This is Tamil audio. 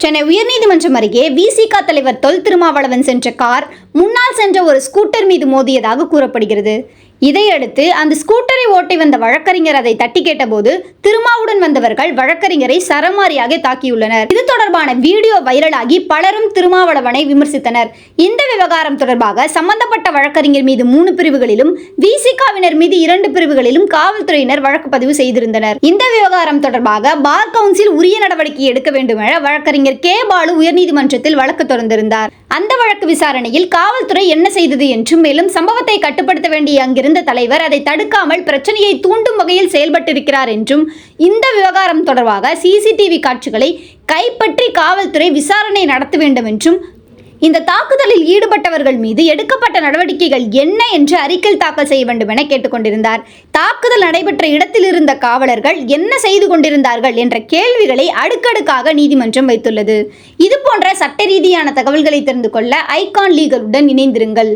சென்னை உயர்நீதிமன்றம் அருகே விசிக தலைவர் தொல் திருமாவளவன் சென்ற கார் முன்னாள் சென்ற ஒரு ஸ்கூட்டர் மீது மோதியதாக கூறப்படுகிறது. இதையடுத்து அந்த ஸ்கூட்டரை ஓட்டி வந்த வழக்கறிஞர் அதை தட்டி கேட்டபோது திருமாவுடன் வந்தவர்கள் வழக்கறிஞரை சரமாரியாக தாக்கியுள்ளனர். இது தொடர்பான வீடியோ வைரலாகி பலரும் திருமாவளவனை விமர்சித்தனர். இந்த விவகாரம் தொடர்பாக சம்பந்தப்பட்ட வழக்கறிஞர் மீது மூணு பிரிவுகளிலும் விசிகாவினர் மீது இரண்டு பிரிவுகளிலும் காவல்துறையினர் வழக்கு பதிவு செய்திருந்தனர். இந்த விவகாரம் தொடர்பாக பார் கவுன்சில் உரிய நடவடிக்கை எடுக்க வேண்டும் என வழக்கறிஞர் கே. பாலு உயர்நீதிமன்றத்தில் வழக்கு தொடர்ந்திருந்தார். அந்த வழக்கு விசாரணையில் காவல்துறை என்ன செய்தது என்றும் மேலும் சம்பவத்தை கட்டுப்படுத்த வேண்டிய அங்கிருந்த தலைவர் அதை தடுக்காமல் பிரச்சனையை தூண்டும் வகையில் செயல்பட்டிருக்கிறார் என்றும் இந்த விவகாரம் தொடர்பாக சிசிடிவி காட்சிகளை கைப்பற்றி காவல்துறை விசாரணை நடத்த வேண்டும் என்றும் இந்த தாக்குதலில் ஈடுபட்டவர்கள் மீது எடுக்கப்பட்ட நடவடிக்கைகள் என்ன என்று அறிக்கை தாக்கல் செய்ய வேண்டும் என கேட்டுக்கொண்டிருந்தார். தாக்குதல் நடைபெற்ற இடத்தில் இருந்த காவலர்கள் என்ன செய்து கொண்டிருந்தார்கள் என்ற கேள்விகளை அடுக்கடுக்காக நீதிமன்றம் வைத்துள்ளது. இது போன்ற சட்ட ரீதியான தகவல்களை தெரிந்து கொள்ள ஐகான் லீகலுடன் இணைந்திருங்கள்.